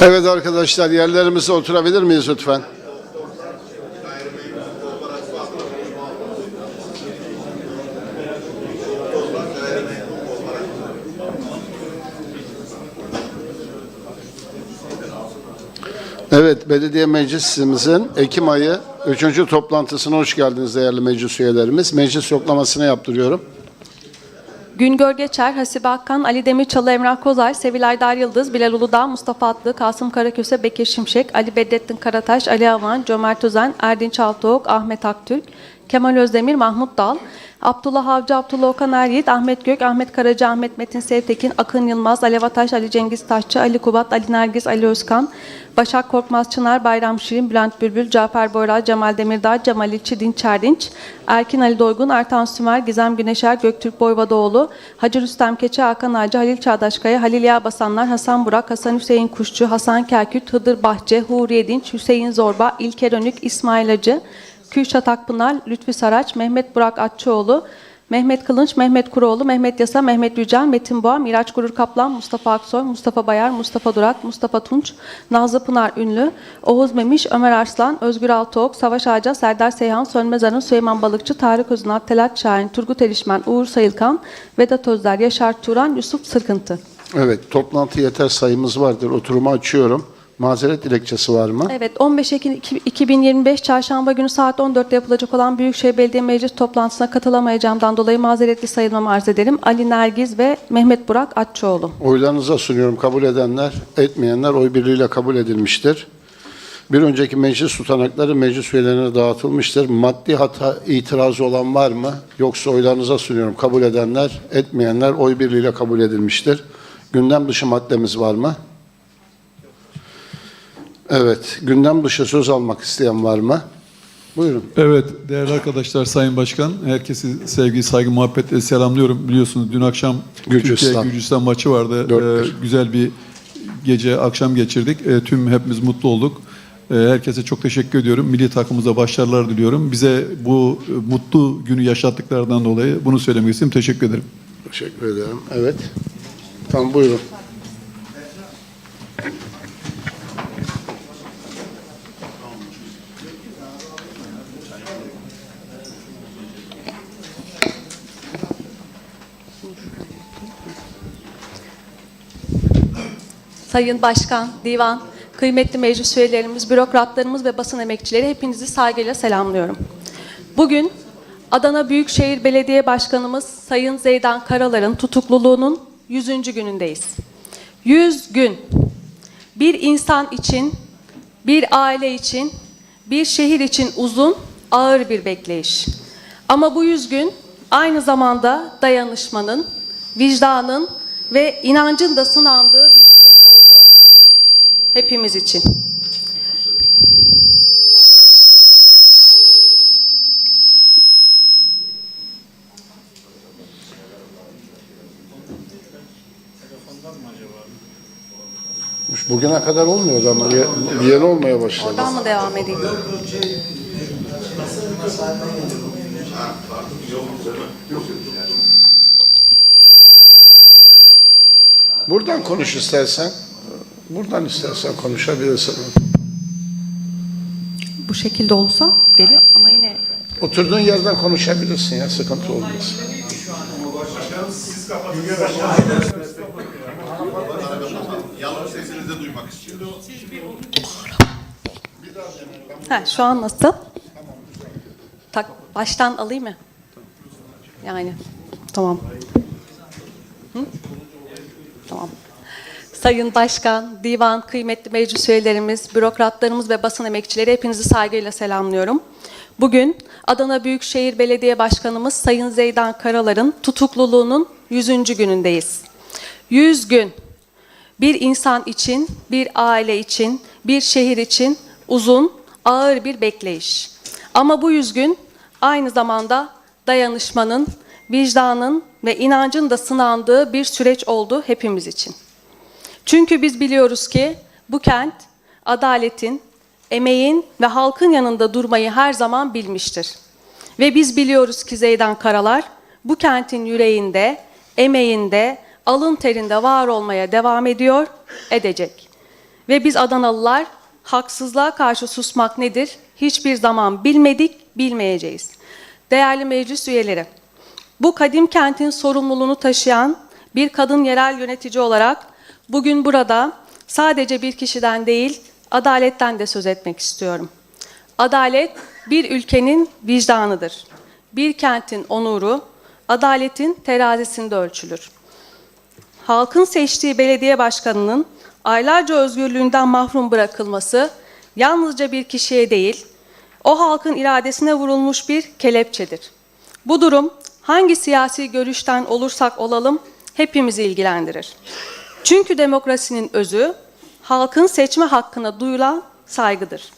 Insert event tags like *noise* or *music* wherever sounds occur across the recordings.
Evet arkadaşlar yerlerimize oturabilir miyiz lütfen? Evet, belediye meclisimizin Ekim ayı 3. toplantısına hoş geldiniz değerli meclis üyelerimiz. Meclis yoklamasını yaptırıyorum. Güngör Geçer, Hasibe Akkan, Ali Demirçalı, Emrah Kozay, Sevilay Dar Yıldız, Bilal Uludağ, Mustafa Atlı, Kasım Karaköse, Bekir Şimşek, Ali Bedrettin Karataş, Ali Avan, Cömert Özen, Erdinç Altıok, Ahmet Aktürk, Kemal Özdemir, Mahmut Dal, Abdullah Avcı, Abdullah Okan Eryiğit, Ahmet Gök, Ahmet Karaca, Ahmet Metin Sevtekin, Akın Yılmaz, Alev Ataş, Ali Cengiz Taşçı, Ali Kubat, Ali Nergis, Ali Özkan, Başak Korkmaz Çınar, Bayram Şirin, Bülent Bülbül, Cafer Boyraz, Cemal Demirdağ, Cemal İlçi, Dinç Erdinç, Erkin Ali Doygun, Ertan Sümer, Gizem Güneşer, Göktürk Boyvadoğlu, Hacı Rüstem Keçe, Hakan Ağacı, Halil Çağdaşkaya, Halil Yağbasanlar, Hasan Burak, Hasan Hüseyin Kuşçu, Hasan Kerküt, Hıdır Bahçe, Huriye Dinç, Hüseyin Zorba, İlker Önük, İsmail Acı, Kürşat Akpınar, Lütfi Saraç, Mehmet Burak Atçıoğlu, Mehmet Kılınç, Mehmet Kuroğlu, Mehmet Yasa, Mehmet Yücel, Metin Boğa, Miraç Gurur Kaplan, Mustafa Aksoy, Mustafa Bayar, Mustafa Durak, Mustafa Tunç, Nazlı Pınar Ünlü, Oğuz Memiş, Ömer Arslan, Özgür Altıok, Savaş Ağaca, Serdar Seyhan, Sönmez Arın, Süleyman Balıkçı, Tarık Özünal, Telat Şahin, Turgut Erişmen, Uğur Sayılkan, Vedat Özler, Yaşar Turan, Yusuf Sırkıntı. Evet, toplantı yeter sayımız vardır. Oturumu açıyorum. Mazeret dilekçesi var mı? Evet, 15 Ekim 2025 Çarşamba günü saat 14'te yapılacak olan Büyükşehir Belediye Meclis toplantısına katılamayacağımdan dolayı mazeretli sayılmamı arz ederim. Ali Nergiz ve Mehmet Burak Atçoğlu. Oylarınıza sunuyorum. Kabul edenler, etmeyenler oy birliğiyle kabul edilmiştir. Bir önceki meclis tutanakları meclis üyelerine dağıtılmıştır. Maddi hata itirazı olan var mı? Yoksa oylarınıza sunuyorum. Kabul edenler, etmeyenler oy birliğiyle kabul edilmiştir. Gündem dışı maddemiz var mı? Evet, gündem dışı söz almak isteyen var mı? Buyurun. Evet değerli arkadaşlar Sayın Başkan herkesi sevgi saygı muhabbetle selamlıyorum. Biliyorsunuz dün akşam Gürcistan. Türkiye Gürcistan maçı vardı. Ee, güzel bir gece akşam geçirdik. Ee, tüm hepimiz mutlu olduk. Ee, herkese çok teşekkür ediyorum. Milli takımımıza başarılar diliyorum. Bize bu e, mutlu günü yaşattıklarından dolayı bunu söylemek istedim. Teşekkür ederim. Teşekkür ederim. Evet. Tamam buyurun. Sayın Başkan, Divan, kıymetli meclis üyelerimiz, bürokratlarımız ve basın emekçileri hepinizi saygıyla selamlıyorum. Bugün Adana Büyükşehir Belediye Başkanımız Sayın Zeydan Karalar'ın tutukluluğunun 100. günündeyiz. 100 gün bir insan için, bir aile için, bir şehir için uzun, ağır bir bekleyiş. Ama bu 100 gün aynı zamanda dayanışmanın, vicdanın ve inancın da sınandığı bir süreç oldu hepimiz için. Bugüne kadar olmuyordu ama ye- yeni olmaya başladı. Oradan mı devam edeyim? Buradan konuş istersen. Buradan istersen konuşabilirsin. Bu şekilde olsa geliyor ama yine Oturduğun yerden konuşabilirsin ya sıkıntı olmaz. Yalnız sesinizi de duymak istiyoruz. Ha, şu an nasıl? Tak, baştan alayım mı? Yani tamam. Tamam. Sayın Başkan, Divan, kıymetli meclis üyelerimiz, bürokratlarımız ve basın emekçileri hepinizi saygıyla selamlıyorum. Bugün Adana Büyükşehir Belediye Başkanımız Sayın Zeydan Karalar'ın tutukluluğunun 100. günündeyiz. 100 gün bir insan için, bir aile için, bir şehir için uzun, ağır bir bekleyiş. Ama bu yüz gün aynı zamanda dayanışmanın, vicdanın ve inancın da sınandığı bir süreç oldu hepimiz için. Çünkü biz biliyoruz ki bu kent adaletin, emeğin ve halkın yanında durmayı her zaman bilmiştir. Ve biz biliyoruz ki Zeydan Karalar bu kentin yüreğinde, emeğinde, alın terinde var olmaya devam ediyor, edecek. Ve biz Adanalılar haksızlığa karşı susmak nedir? Hiçbir zaman bilmedik, bilmeyeceğiz. Değerli meclis üyeleri, bu kadim kentin sorumluluğunu taşıyan bir kadın yerel yönetici olarak bugün burada sadece bir kişiden değil, adaletten de söz etmek istiyorum. Adalet bir ülkenin vicdanıdır. Bir kentin onuru, adaletin terazisinde ölçülür. Halkın seçtiği belediye başkanının aylarca özgürlüğünden mahrum bırakılması yalnızca bir kişiye değil, o halkın iradesine vurulmuş bir kelepçedir. Bu durum hangi siyasi görüşten olursak olalım hepimizi ilgilendirir. Çünkü demokrasinin özü halkın seçme hakkına duyulan saygıdır.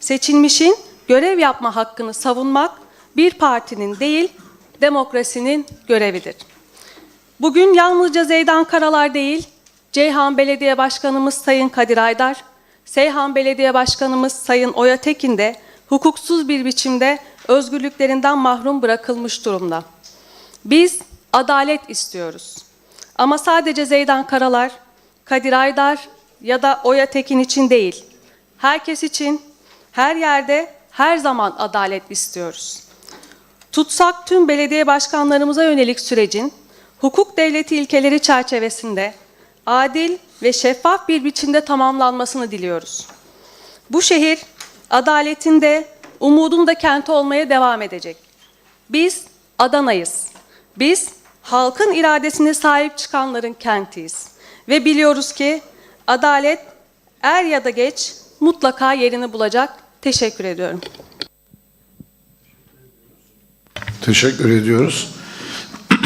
Seçilmişin görev yapma hakkını savunmak bir partinin değil, demokrasinin görevidir. Bugün yalnızca Zeydan Karalar değil, Ceyhan Belediye Başkanımız Sayın Kadir Aydar, Seyhan Belediye Başkanımız Sayın Oya Tekin de hukuksuz bir biçimde özgürlüklerinden mahrum bırakılmış durumda. Biz adalet istiyoruz. Ama sadece Zeydan Karalar, Kadir Aydar ya da Oya Tekin için değil, herkes için her yerde her zaman adalet istiyoruz. Tutsak tüm belediye başkanlarımıza yönelik sürecin hukuk devleti ilkeleri çerçevesinde adil ve şeffaf bir biçimde tamamlanmasını diliyoruz. Bu şehir adaletin de umudun da kenti olmaya devam edecek. Biz Adana'yız. Biz halkın iradesine sahip çıkanların kentiyiz. Ve biliyoruz ki adalet er ya da geç mutlaka yerini bulacak. Teşekkür ediyorum. Teşekkür ediyoruz. *clears throat*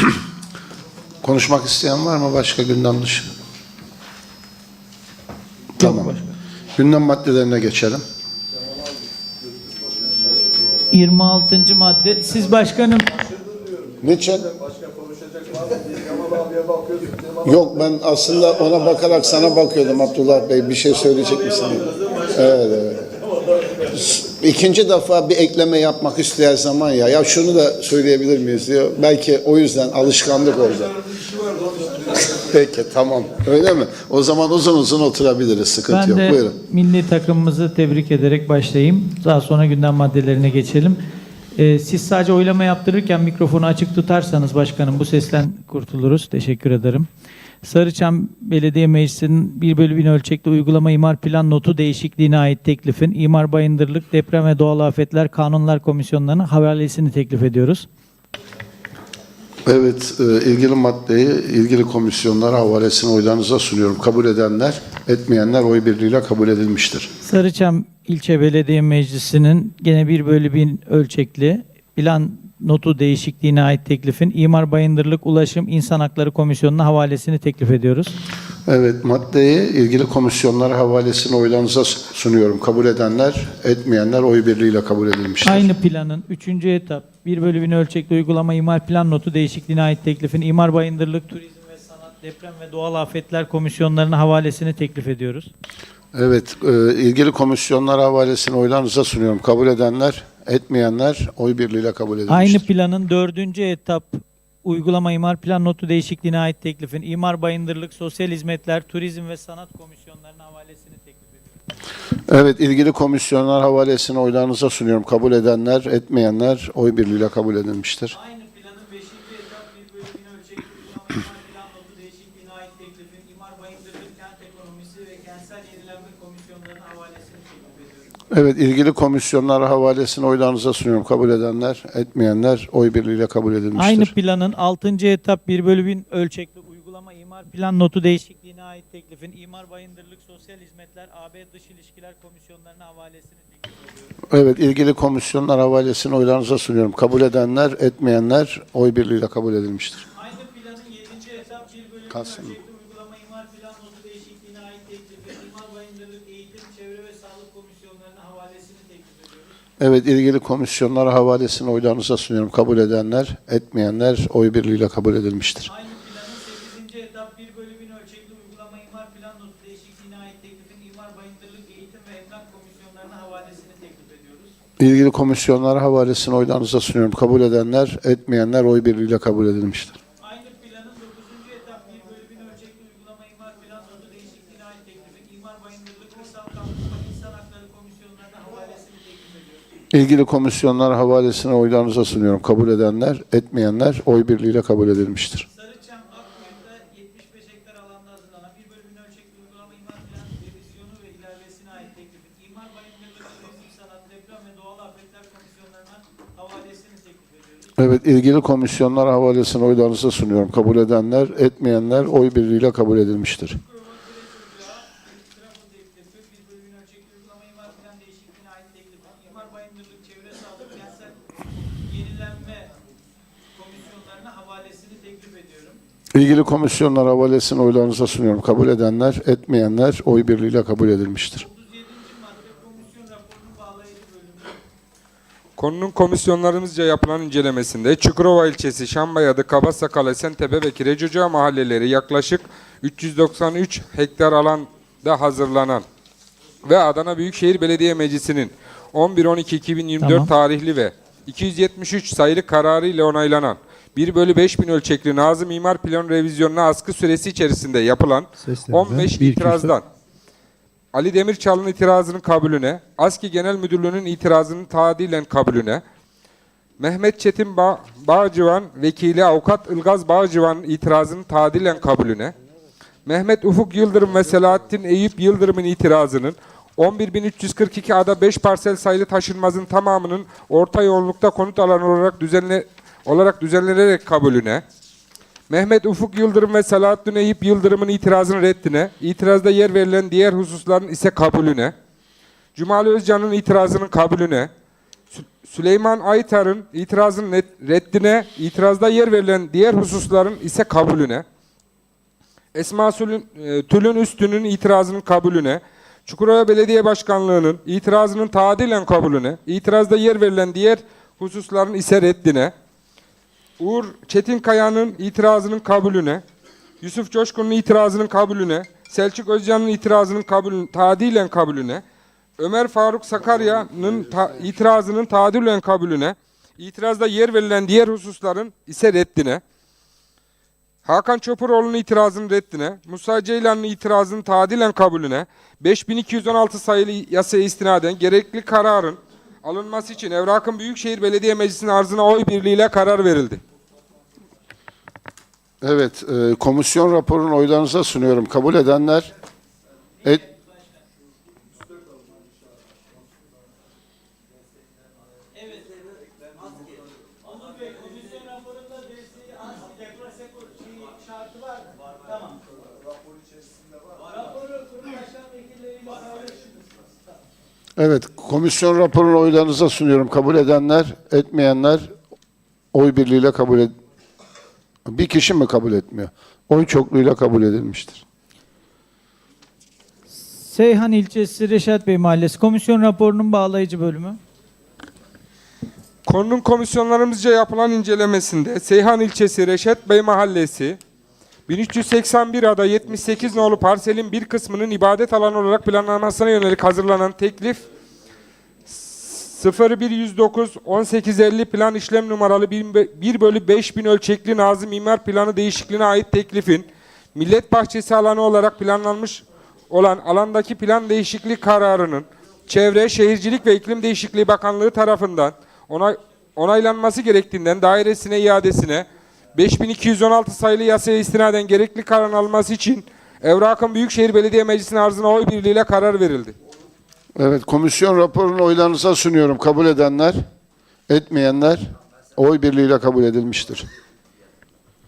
Konuşmak isteyen var mı başka gündem dışı? Tamam. Gündem maddelerine geçelim. 26. madde. Siz başkanım Niçin? Yok ben aslında ona bakarak sana bakıyordum Abdullah Bey bir şey söyleyecek misin? Evet evet. İkinci defa bir ekleme yapmak isteyen zaman ya ya şunu da söyleyebilir miyiz diyor. Belki o yüzden alışkanlık oldu. Peki tamam. Öyle mi? O zaman uzun uzun oturabiliriz. Sıkıntı ben yok. de Buyurun. milli takımımızı tebrik ederek başlayayım. Daha sonra gündem maddelerine geçelim. Ee, siz sadece oylama yaptırırken mikrofonu açık tutarsanız başkanım bu sesten kurtuluruz. Teşekkür ederim. Sarıçam Belediye Meclisi'nin 1 bölü 1000 ölçekli uygulama imar plan notu değişikliğine ait teklifin imar bayındırlık, deprem ve doğal afetler kanunlar komisyonlarına havalesini teklif ediyoruz. Evet, e, ilgili maddeyi ilgili komisyonlara havalesini oylarınıza sunuyorum. Kabul edenler, etmeyenler oy birliğiyle kabul edilmiştir. Sarıçam İlçe Belediye Meclisi'nin gene 1 bölü 1000 ölçekli plan notu değişikliğine ait teklifin İmar Bayındırlık Ulaşım İnsan Hakları Komisyonu'na havalesini teklif ediyoruz. Evet, maddeyi ilgili komisyonlara havalesini oylarınıza sunuyorum. Kabul edenler, etmeyenler oy birliğiyle kabul edilmiştir. Aynı planın 3. etap 1 bölü 1000 ölçekli uygulama imar plan notu değişikliğine ait teklifin İmar Bayındırlık, Turizm ve Sanat, Deprem ve Doğal Afetler Komisyonlarına havalesini teklif ediyoruz. Evet, e, ilgili komisyonlara havalesini oylarınıza sunuyorum. Kabul edenler, etmeyenler oy birliğiyle kabul edilmiştir. Aynı planın 4. etap uygulama imar plan notu değişikliğine ait teklifin İmar Bayındırlık, Sosyal Hizmetler, Turizm ve Sanat Komisyonlarına havalesini. Evet, ilgili komisyonlar havalesini oylarınıza sunuyorum. Kabul edenler, etmeyenler oy birliğiyle kabul edilmiştir. Aynı planın 5. etap 1 bölü 1000 ölçekli uygulama imar plan notu değişikliğine ait teklifin İmar Bayındırlık, Kent Ekonomisi ve Kentsel Yenilenme Komisyonlarına havalesini teklif ediyoruz. Evet, ilgili komisyonlara havalesini oylarınıza sunuyorum. Kabul edenler, etmeyenler oy birliğiyle kabul edilmiştir. Aynı planın 6. etap 1 bölü 1000 ölçekli uygulama imar plan notu değişikliğine ait teklifin İmar Bayındırlık, Sosyal Hizmetler, AB Dış İlişkiler Komisyonlarına havalesini teklif ediyoruz. Evet, ilgili komisyonlar havalesini oylarınıza sunuyorum. Kabul edenler, etmeyenler oy birliğiyle kabul edilmiştir. Aynı planın 7. etap 1 bölü 1000 Kalsın. ölçekli uygulama imar plan notu değişikliğine ait teklifin İmar Bayındırlık, Eğitim, Çevre ve Sağlık Komisyonlarına havalesini teklif ediyoruz. Evet, ilgili komisyonlara havalesini oylarınıza sunuyorum. Kabul edenler, etmeyenler oy birliğiyle kabul edilmiştir. Aynı ilgili komisyonlara havalesini oylarınıza sunuyorum. Kabul edenler, etmeyenler oy birliğiyle kabul edilmiştir. İlgili komisyonlara havalesini oylarınıza sunuyorum. Kabul edenler, etmeyenler oy birliğiyle kabul edilmiştir. Evet, ilgili komisyonlar havalesine oylarınıza sunuyorum. Kabul edenler, etmeyenler oy birliğiyle kabul edilmiştir. Havalesini. İlgili komisyonlar havalesine oylarınıza sunuyorum. Kabul edenler, etmeyenler oy birliğiyle kabul edilmiştir. 37. madde komisyon raporunu bağlayıcı bölümü. Konunun komisyonlarımızca yapılan incelemesinde Çukurova ilçesi Şambayadı, Kabasakal, Esentepe ve Kirecoca mahalleleri yaklaşık 393 hektar alanda hazırlanan ve Adana Büyükşehir Belediye Meclisi'nin 11-12-2024 Tamam. tarihli ve 273 sayılı kararı ile onaylanan 1 bölü 5000 ölçekli Nazım İmar Plan Revizyonuna askı süresi içerisinde yapılan 15 itirazdan Ali Demirçal'ın itirazının kabulüne, ASKİ Genel Müdürlüğü'nün itirazının tadilen kabulüne, Mehmet Çetin ba Bağcıvan vekili avukat Ilgaz Bağcıvan'ın itirazının tadilen kabulüne, Mehmet Ufuk Yıldırım ve Selahattin Eyüp Yıldırım'ın itirazının 11.342 ada 5 parsel sayılı taşınmazın tamamının orta yoğunlukta konut alanı olarak düzenle olarak düzenlenerek kabulüne, Mehmet Ufuk Yıldırım ve Selahattin Eyüp Yıldırım'ın itirazının reddine, itirazda yer verilen diğer hususların ise kabulüne, Cumali Özcan'ın itirazının kabulüne, Sü- Süleyman Aytar'ın itirazının net- reddine, itirazda yer verilen diğer hususların ise kabulüne, Esma e, Tülün Üstü'nün itirazının kabulüne, Çukurova Belediye Başkanlığı'nın itirazının tadilen kabulüne, itirazda yer verilen diğer hususların ise reddine, Uğur Çetinkaya'nın itirazının kabulüne, Yusuf Coşkun'un itirazının kabulüne, Selçuk Özcan'ın itirazının kabulüne, tadilen kabulüne, Ömer Faruk Sakarya'nın ta- itirazının tadilen kabulüne, itirazda yer verilen diğer hususların ise reddine, Hakan Çopuroğlu'nun itirazının reddine, Musa Ceylan'ın itirazının tadilen kabulüne, 5216 sayılı yasaya istinaden gerekli kararın alınması için Evrak'ın Büyükşehir Belediye Meclisi'nin arzına oy birliğiyle karar verildi. Evet, e, komisyon raporunu oylarınıza sunuyorum. Kabul edenler, et, evet, komisyon raporunu oylarınıza sunuyorum. Kabul edenler, etmeyenler oy birliğiyle kabul ed... Bir kişi mi kabul etmiyor? Oy çokluğuyla kabul edilmiştir. Seyhan ilçesi Reşat Bey Mahallesi komisyon raporunun bağlayıcı bölümü. Konunun komisyonlarımızca yapılan incelemesinde Seyhan ilçesi Reşet Bey Mahallesi 1381 ada 78 nolu parselin bir kısmının ibadet alanı olarak planlanmasına yönelik hazırlanan teklif 0109 1850 plan işlem numaralı 1 bölü 5000 ölçekli Nazım İmar Planı değişikliğine ait teklifin Millet Bahçesi alanı olarak planlanmış olan alandaki plan değişikliği kararının Çevre, Şehircilik ve İklim Değişikliği Bakanlığı tarafından onay, onaylanması gerektiğinden dairesine iadesine 5216 sayılı yasaya istinaden gerekli kararın alınması için Evrak'ın Büyükşehir Belediye Meclisi'nin arzına oy birliğiyle karar verildi. Evet, komisyon raporunu oylarınıza sunuyorum. Kabul edenler, etmeyenler oy birliğiyle kabul edilmiştir.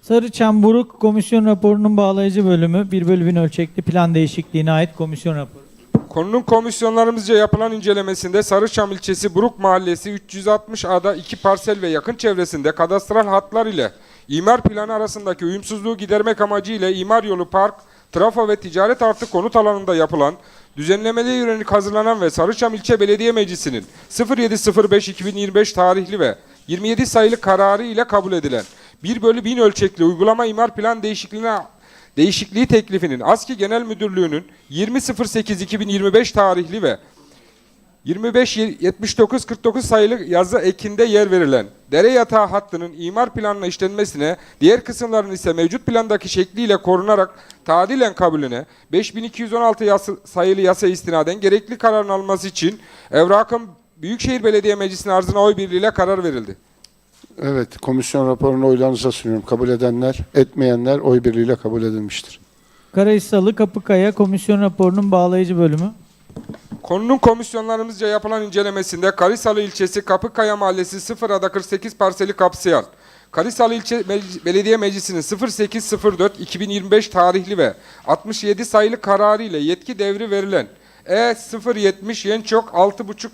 Sarıçam Buruk komisyon raporunun bağlayıcı bölümü 1 bölü 1000 ölçekli plan değişikliğine ait komisyon raporu. Konunun komisyonlarımızca yapılan incelemesinde Sarıçam ilçesi Buruk Mahallesi 360 ada 2 parsel ve yakın çevresinde kadastral hatlar ile imar planı arasındaki uyumsuzluğu gidermek amacıyla imar yolu park, trafo ve ticaret artı konut alanında yapılan düzenlemeliğe yönelik hazırlanan ve Sarıçam İlçe Belediye Meclisi'nin 07.05.2025 tarihli ve 27 sayılı kararı ile kabul edilen 1 bölü 1000 ölçekli uygulama imar plan değişikliğine değişikliği teklifinin ASKİ Genel Müdürlüğü'nün 20.08.2025 tarihli ve 25-79-49 sayılı yazı ekinde yer verilen dere yatağı hattının imar planına işlenmesine, diğer kısımların ise mevcut plandaki şekliyle korunarak tadilen kabulüne 5216 yası, sayılı yasa istinaden gerekli kararın alınması için Evrak'ın Büyükşehir Belediye Meclisi'nin arzına oy birliğiyle karar verildi. Evet, komisyon raporunu oylarınıza sunuyorum. Kabul edenler, etmeyenler oy birliğiyle kabul edilmiştir. Karahisarlı Kapıkaya Komisyon raporunun bağlayıcı bölümü. Konunun komisyonlarımızca yapılan incelemesinde Karisalı ilçesi Kapıkaya Mahallesi 0 ada 48 parseli kapsayan Karisalı İlçe Belediye Meclisi'nin 0804-2025 tarihli ve 67 sayılı kararı ile yetki devri verilen E070 Yençok 6,5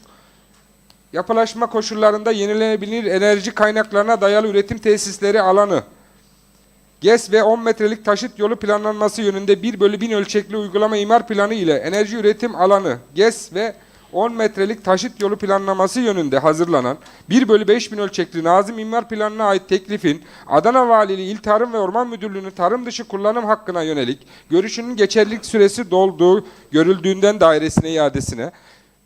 yapılaşma koşullarında yenilenebilir enerji kaynaklarına dayalı üretim tesisleri alanı GES ve 10 metrelik taşıt yolu planlanması yönünde 1 bölü 1000 ölçekli uygulama imar planı ile enerji üretim alanı GES ve 10 metrelik taşıt yolu planlaması yönünde hazırlanan 1 bölü 5000 ölçekli Nazım İmar Planı'na ait teklifin Adana Valiliği İl Tarım ve Orman Müdürlüğü'nün tarım dışı kullanım hakkına yönelik görüşünün geçerlilik süresi dolduğu görüldüğünden dairesine iadesine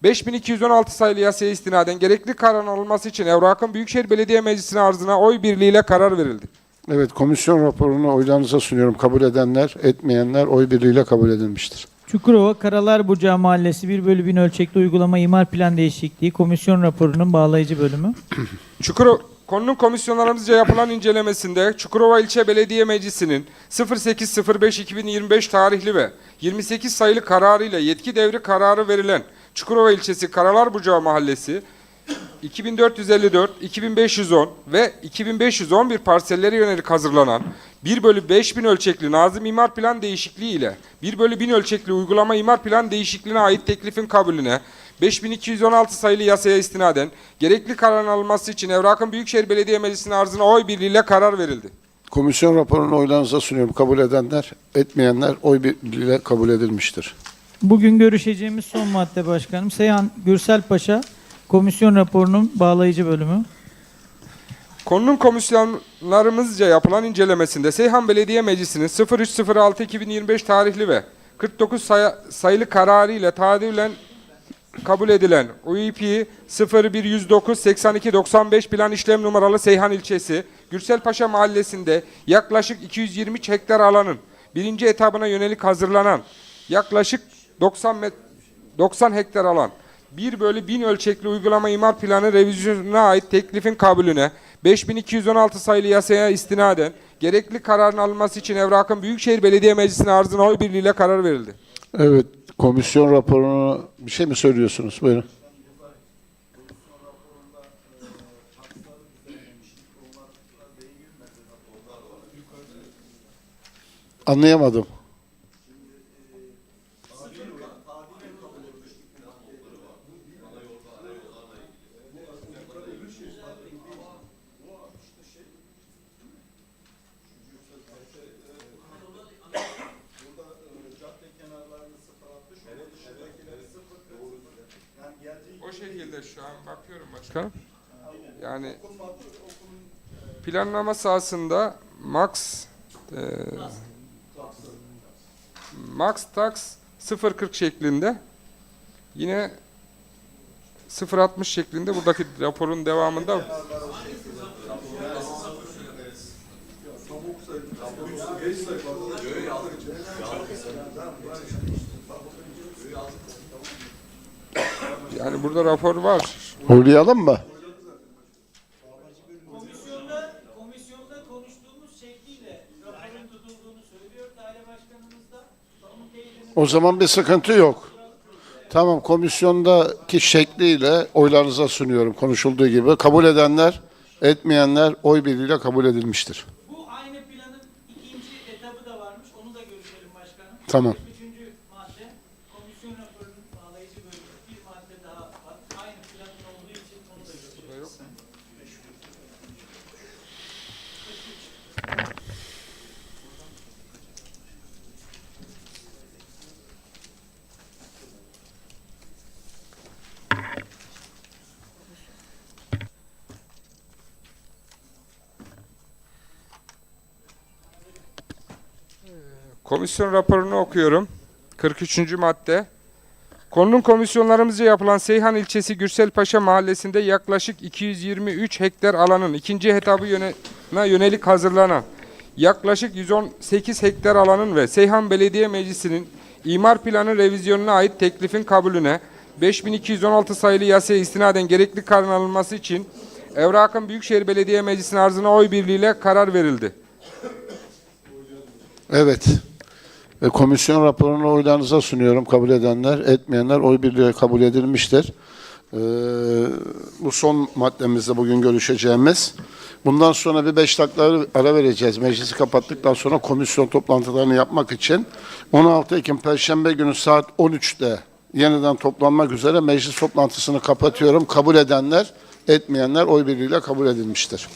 5216 sayılı yasaya istinaden gerekli kararın alınması için Evrak'ın Büyükşehir Belediye Meclisi'ne arzına oy birliğiyle karar verildi. Evet, komisyon raporunu oylarınıza sunuyorum. Kabul edenler, etmeyenler oy birliğiyle kabul edilmiştir. Çukurova Karalar Bucağı Mahallesi 1 bölü 1000 ölçekli uygulama imar plan değişikliği komisyon raporunun bağlayıcı bölümü. *clears throat* Çukuro konunun komisyonlarımızca yapılan incelemesinde Çukurova İlçe Belediye Meclisi'nin 08.05.2025 tarihli ve 28 sayılı kararıyla yetki devri kararı verilen Çukurova ilçesi Karalar Bucağı Mahallesi 2454, 2510 ve 2511 parselleri yönelik hazırlanan 1 bölü 5000 ölçekli Nazım İmar Plan değişikliği ile 1 bölü 1000 ölçekli uygulama imar plan değişikliğine ait teklifin kabulüne 5216 sayılı yasaya istinaden gerekli kararın alınması için Evrak'ın Büyükşehir Belediye Meclisi'nin arzına oy birliğiyle karar verildi. Komisyon raporunu oylarınıza sunuyorum. Kabul edenler, etmeyenler oy birliğiyle kabul edilmiştir. Bugün görüşeceğimiz son madde başkanım. Seyhan Gürsel Paşa komisyon raporunun bağlayıcı bölümü. Konunun komisyonlarımızca yapılan incelemesinde Seyhan Belediye Meclisi'nin 03.06.2025 tarihli ve 49 say- sayılı kararı ile tadilen kabul edilen UEP 0109 82 95 plan işlem numaralı Seyhan ilçesi Gürselpaşa mahallesinde yaklaşık 220 hektar alanın birinci etabına yönelik hazırlanan yaklaşık 90 met 90 hektar alan 1 bölü 1000 ölçekli uygulama imar planı revizyonuna ait teklifin kabulüne 5216 sayılı yasaya istinaden gerekli kararın alınması için Evrak'ın Büyükşehir Belediye Meclisi'ne arzına oy birliğiyle karar verildi. Evet, komisyon raporunu bir şey mi söylüyorsunuz? Buyurun. Anlayamadım. Şekilde şu an bakıyorum başkanım. Yani planlama sahasında max e, max tax 0.40 şeklinde yine 0.60 şeklinde buradaki raporun devamında yani burada rapor var. Uylayalım mı? Komisyonda, komisyonda konuştuğumuz şekliyle raporun tutulduğunu söylüyor daire başkanımız da. Onun teyidini O zaman bir sıkıntı yok. Tamam, komisyondaki şekliyle oylarınıza sunuyorum konuşulduğu gibi. Kabul edenler, etmeyenler oy birliğiyle kabul edilmiştir. Bu aynı planın ikinci etabı da varmış. Onu da görüşelim başkanım. Tamam. Üçüncü madde komisyon raporunun bağlayıcı bölümü. Bir madde daha var. Aynı planın olduğu için onu da görüşelim. Komisyon raporunu okuyorum. 43. madde. Konunun komisyonlarımızca yapılan Seyhan ilçesi Gürselpaşa mahallesinde yaklaşık 223 hektar alanın ikinci etabı yöne- yönelik hazırlanan yaklaşık 118 hektar alanın ve Seyhan Belediye Meclisi'nin imar planı revizyonuna ait teklifin kabulüne 5216 sayılı yasaya istinaden gerekli kararın alınması için Evrak'ın Büyükşehir Belediye Meclisi'nin arzına oy birliğiyle karar verildi. Evet. Ve komisyon raporunu oylarınıza sunuyorum. Kabul edenler, etmeyenler oy birliğiyle kabul edilmiştir. Ee, bu son maddemizde bugün görüşeceğimiz. Bundan sonra bir beş dakika ara vereceğiz. Meclisi kapattıktan sonra komisyon toplantılarını yapmak için. 16 Ekim Perşembe günü saat 13'te yeniden toplanmak üzere meclis toplantısını kapatıyorum. Kabul edenler, etmeyenler oy birliğiyle kabul edilmiştir.